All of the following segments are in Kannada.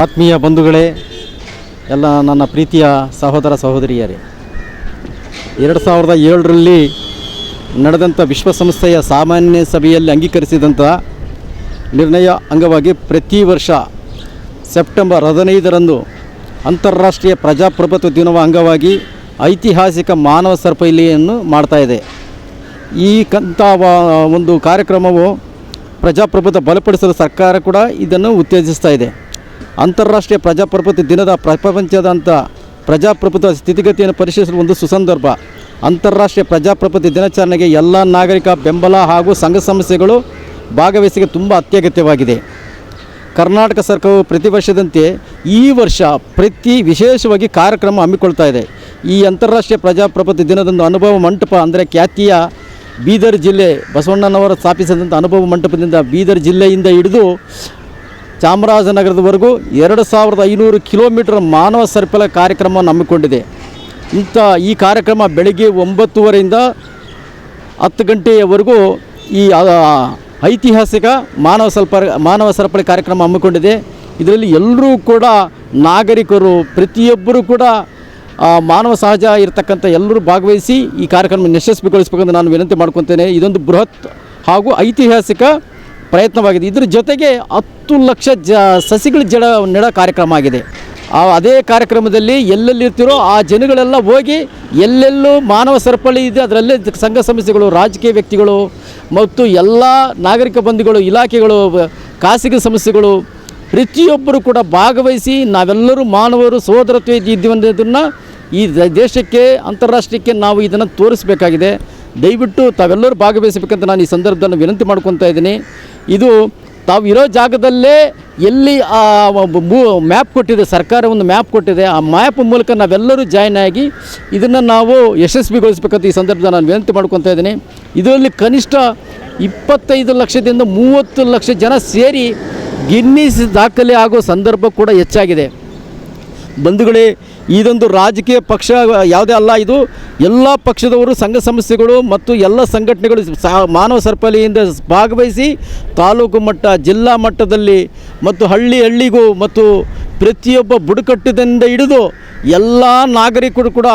ಆತ್ಮೀಯ ಬಂಧುಗಳೇ, ಎಲ್ಲ ನನ್ನ ಪ್ರೀತಿಯ ಸಹೋದರ ಸಹೋದರಿಯರೇ, ಎರಡು ಸಾವಿರದ ಏಳರಲ್ಲಿ ನಡೆದಂಥ ವಿಶ್ವಸಂಸ್ಥೆಯ ಸಾಮಾನ್ಯ ಸಭೆಯಲ್ಲಿ ಅಂಗೀಕರಿಸಿದಂಥ ನಿರ್ಣಯ ಅಂಗವಾಗಿ ಪ್ರತಿ ವರ್ಷ ಸೆಪ್ಟೆಂಬರ್ ಹದಿನೈದರಂದು ಅಂತಾರಾಷ್ಟ್ರೀಯ ಪ್ರಜಾಪ್ರಭುತ್ವ ದಿನವ ಅಂಗವಾಗಿ ಐತಿಹಾಸಿಕ ಮಾನವ ಸರಪಳಿಯನ್ನು ಮಾಡ್ತಾ ಇದೆ. ಈ ವ- ಒಂದು ಕಾರ್ಯಕ್ರಮವು ಪ್ರಜಾಪ್ರಭುತ್ವ ಬಲಪಡಿಸಲು ಸರ್ಕಾರ ಕೂಡ ಇದನ್ನು ಉತ್ತೇಜಿಸ್ತಾ ಇದೆ. ಅಂತಾರಾಷ್ಟ್ರೀಯ ಪ್ರಜಾಪ್ರಭುತ್ವ ದಿನದ ಪ್ರಪಂಚದಂಥ ಪ್ರಜಾಪ್ರಭುತ್ವ ಸ್ಥಿತಿಗತಿಯನ್ನು ಪರಿಶೀಲಿಸಲು ಒಂದು ಸುಸಂದರ್ಭ. ಅಂತಾರಾಷ್ಟ್ರೀಯ ಪ್ರಜಾಪ್ರಭುತ್ವ ದಿನಾಚರಣೆಗೆ ಎಲ್ಲ ನಾಗರಿಕ ಬೆಂಬಲ ಹಾಗೂ ಸಂಘ ಸಂಸ್ಥೆಗಳು ಭಾಗವಹಿಸಿಗೆ ತುಂಬ ಅತ್ಯಗತ್ಯವಾಗಿದೆ. ಕರ್ನಾಟಕ ಸರ್ಕಾರವು ಪ್ರತಿ ವರ್ಷದಂತೆ ಈ ವರ್ಷ ಪ್ರತಿ ವಿಶೇಷವಾಗಿ ಕಾರ್ಯಕ್ರಮ ಹಮ್ಮಿಕೊಳ್ತಾ ಇದೆ. ಈ ಅಂತಾರಾಷ್ಟ್ರೀಯ ಪ್ರಜಾಪ್ರಭುತ್ವ ದಿನದಂದು ಅನುಭವ ಮಂಟಪ ಅಂದರೆ ಖ್ಯಾತಿಯ ಬೀದರ್ ಜಿಲ್ಲೆ ಬಸವಣ್ಣನವರು ಸ್ಥಾಪಿಸಿದಂಥ ಅನುಭವ ಮಂಟಪದಿಂದ ಬೀದರ್ ಜಿಲ್ಲೆಯಿಂದ ಹಿಡಿದು ಚಾಮರಾಜನಗರದವರೆಗೂ ಎರಡು ಸಾವಿರದ ಐನೂರು ಕಿಲೋಮೀಟರ್ ಮಾನವ ಸರಪಳ ಕಾರ್ಯಕ್ರಮವನ್ನು ಹಮ್ಮಿಕೊಂಡಿದೆ. ಇಂಥ ಈ ಕಾರ್ಯಕ್ರಮ ಬೆಳಗ್ಗೆ ಒಂಬತ್ತುವರೆಯಿಂದ ಹತ್ತು ಗಂಟೆಯವರೆಗೂ ಈ ಐತಿಹಾಸಿಕ ಮಾನವ ಸಲ್ಪ ಮಾನವ ಸರಪಳಿ ಕಾರ್ಯಕ್ರಮ ಹಮ್ಮಿಕೊಂಡಿದೆ. ಇದರಲ್ಲಿ ಎಲ್ಲರೂ ಕೂಡ ನಾಗರಿಕರು, ಪ್ರತಿಯೊಬ್ಬರೂ ಕೂಡ ಮಾನವ ಸಹಜ ಇರತಕ್ಕಂಥ ಎಲ್ಲರೂ ಭಾಗವಹಿಸಿ ಈ ಕಾರ್ಯಕ್ರಮ ಯಶಸ್ವಿಗೊಳಿಸಬೇಕಂತ ನಾನು ವಿನಂತಿ ಮಾಡ್ಕೊತೇನೆ. ಇದೊಂದು ಬೃಹತ್ ಹಾಗೂ ಐತಿಹಾಸಿಕ ಪ್ರಯತ್ನವಾಗಿದೆ. ಇದ್ರ ಜೊತೆಗೆ ಹತ್ತು ಲಕ್ಷ ಜ, ಸಸಿಗಳ ಜಡ, ನೆಡೋ ಕಾರ್ಯಕ್ರಮ ಆಗಿದೆ. ಆ, ಅದೇ ಕಾರ್ಯಕ್ರಮದಲ್ಲಿ ಎಲ್ಲೆಲ್ಲಿರ್ತಿರೋ ಆ ಜನಗಳೆಲ್ಲ ಹೋಗಿ ಎಲ್ಲೆಲ್ಲೂ ಮಾನವ ಸರಪಳಿ ಇದೆ. ಅದರಲ್ಲೇ ಸಂಘ ಸಂಸ್ಥೆಗಳು, ರಾಜಕೀಯ ವ್ಯಕ್ತಿಗಳು ಮತ್ತು ಎಲ್ಲ ನಾಗರಿಕ ಬಂಧುಗಳು, ಇಲಾಖೆಗಳು ಖಾಸಗಿ ಸಂಸ್ಥೆಗಳು ಪ್ರತಿಯೊಬ್ಬರು ಕೂಡ ಭಾಗವಹಿಸಿ ನಾವೆಲ್ಲರೂ ಮಾನವರು, ಸಹೋದರತ್ವ ಇದ್ದೀವಿ ಅನ್ನೋದನ್ನು ಈ ದೇಶಕ್ಕೆ ಅಂತಾರಾಷ್ಟ್ರೀಯಕ್ಕೆ ನಾವು ಇದನ್ನು ತೋರಿಸಬೇಕಾಗಿದೆ. ದಯವಿಟ್ಟು ತಾವೆಲ್ಲರೂ ಭಾಗವಹಿಸಬೇಕಂತ ನಾನು ಈ ಸಂದರ್ಭದಲ್ಲಿ ವಿನಂತಿ ಮಾಡ್ಕೊತಾ ಇದ್ದೀನಿ. ಇದು ತಾವು ಇರೋ ಜಾಗದಲ್ಲೇ ಎಲ್ಲಿ ಆ ಮ್ಯಾಪ್ ಕೊಟ್ಟಿದೆ, ಸರ್ಕಾರ ಒಂದು ಮ್ಯಾಪ್ ಕೊಟ್ಟಿದೆ, ಆ ಮ್ಯಾಪ್ ಮೂಲಕ ನಾವೆಲ್ಲರೂ ಜಾಯ್ನ್ ಆಗಿ ಇದನ್ನು ನಾವು ಯಶಸ್ವಿಗೊಳಿಸ್ಬೇಕಂತ ಈ ಸಂದರ್ಭದಲ್ಲಿ ನಾನು ವಿನಂತಿ ಮಾಡ್ಕೊತಾ ಇದ್ದೀನಿ. ಇದರಲ್ಲಿ ಕನಿಷ್ಠ ಇಪ್ಪತ್ತೈದು ಲಕ್ಷದಿಂದ ಮೂವತ್ತು ಲಕ್ಷ ಜನ ಸೇರಿ ಗಿನ್ನಿಸ್ ದಾಖಲೆ ಆಗೋ ಸಂದರ್ಭ ಕೂಡ ಹೆಚ್ಚಾಗಿದೆ. ಬಂಧುಗಳೇ, ಇದೊಂದು ರಾಜಕೀಯ ಪಕ್ಷ, ಯಾವುದೇ ಅಲ್ಲ ಇದು. ಎಲ್ಲ ಪಕ್ಷದವರು ಸಂಘ ಸಂಸ್ಥೆಗಳು ಮತ್ತು ಎಲ್ಲ ಸಂಘಟನೆಗಳು ಮಾನವ ಸರಪಳಿಯಿಂದ ಭಾಗವಹಿಸಿ ತಾಲೂಕು ಮಟ್ಟ, ಜಿಲ್ಲಾ ಮಟ್ಟದಲ್ಲಿ ಮತ್ತು ಹಳ್ಳಿ ಹಳ್ಳಿಗೂ ಮತ್ತು ಪ್ರತಿಯೊಬ್ಬ ಬುಡಕಟ್ಟದಿಂದ ಹಿಡಿದು ಎಲ್ಲ ನಾಗರಿಕರು ಕೂಡ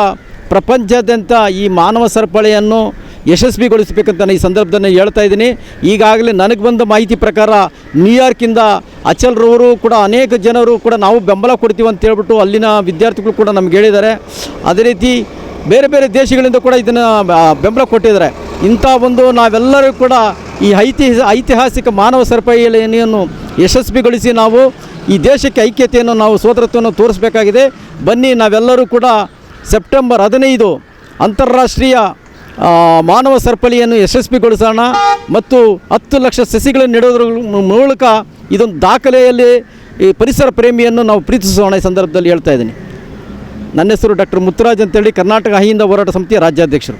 ಪ್ರಪಂಚದಾದ್ಯಂತ ಈ ಮಾನವ ಸರಪಳಿಯನ್ನು ಯಶಸ್ವಿಗೊಳಿಸಬೇಕಂತ ನಾನು ಈ ಸಂದರ್ಭದಲ್ಲಿ ಹೇಳ್ತಾ ಇದ್ದೀನಿ. ಈಗಾಗಲೇ ನನಗೆ ಬಂದ ಮಾಹಿತಿ ಪ್ರಕಾರ ನ್ಯೂಯಾರ್ಕಿಂದ ಅಚಲ್ರವರು ಕೂಡ ಅನೇಕ ಜನರು ಕೂಡ ನಾವು ಬೆಂಬಲ ಕೊಡ್ತೀವಿ ಅಂತ ಹೇಳ್ಬಿಟ್ಟು ಅಲ್ಲಿನ ವಿದ್ಯಾರ್ಥಿಗಳು ಕೂಡ ನಮ್ಗೆ ಹೇಳಿದ್ದಾರೆ. ಅದೇ ರೀತಿ ಬೇರೆ ಬೇರೆ ದೇಶಗಳಿಂದ ಕೂಡ ಇದನ್ನು ಬೆಂಬಲ ಕೊಟ್ಟಿದ್ದಾರೆ. ಇಂಥ ಒಂದು ನಾವೆಲ್ಲರೂ ಕೂಡ ಈ ಐತಿಹಾಸ ಐತಿಹಾಸಿಕ ಮಾನವ ಸರಪಳಿಯನ್ನು ಯಶಸ್ವಿಗೊಳಿಸಿ ನಾವು ಈ ದೇಶಕ್ಕೆ ಐಕ್ಯತೆಯನ್ನು, ನಾವು ಸೋದರತ್ವವನ್ನು ತೋರಿಸಬೇಕಾಗಿದೆ. ಬನ್ನಿ ನಾವೆಲ್ಲರೂ ಕೂಡ ಸೆಪ್ಟೆಂಬರ್ ಹದಿನೈದು ಅಂತಾರಾಷ್ಟ್ರೀಯ ಮಾನವ ಸರಪಳಿಯನ್ನು ಯಶಸ್ವಿಗೊಳಿಸೋಣ ಮತ್ತು ಹತ್ತು ಲಕ್ಷ ಸಸಿಗಳನ್ನು ನೆಡೋದ್ರ ಮೂಲಕ ಇದೊಂದು ದಾಖಲೆಯಲ್ಲಿ ಈ ಪರಿಸರ ಪ್ರೇಮಿಯನ್ನು ನಾವು ಪ್ರೀತಿಸೋಣ ಈ ಸಂದರ್ಭದಲ್ಲಿ ಹೇಳ್ತಾ ಇದ್ದೀನಿ. ನನ್ನ ಹೆಸರು ಡಾಕ್ಟರ್ ಮುತ್ತುರಾಜ್ ಅಂತೇಳಿ ಕರ್ನಾಟಕ ಅಹಿಂದ ಹೋರಾಟ ಸಮಿತಿಯ ರಾಜ್ಯಾಧ್ಯಕ್ಷರು.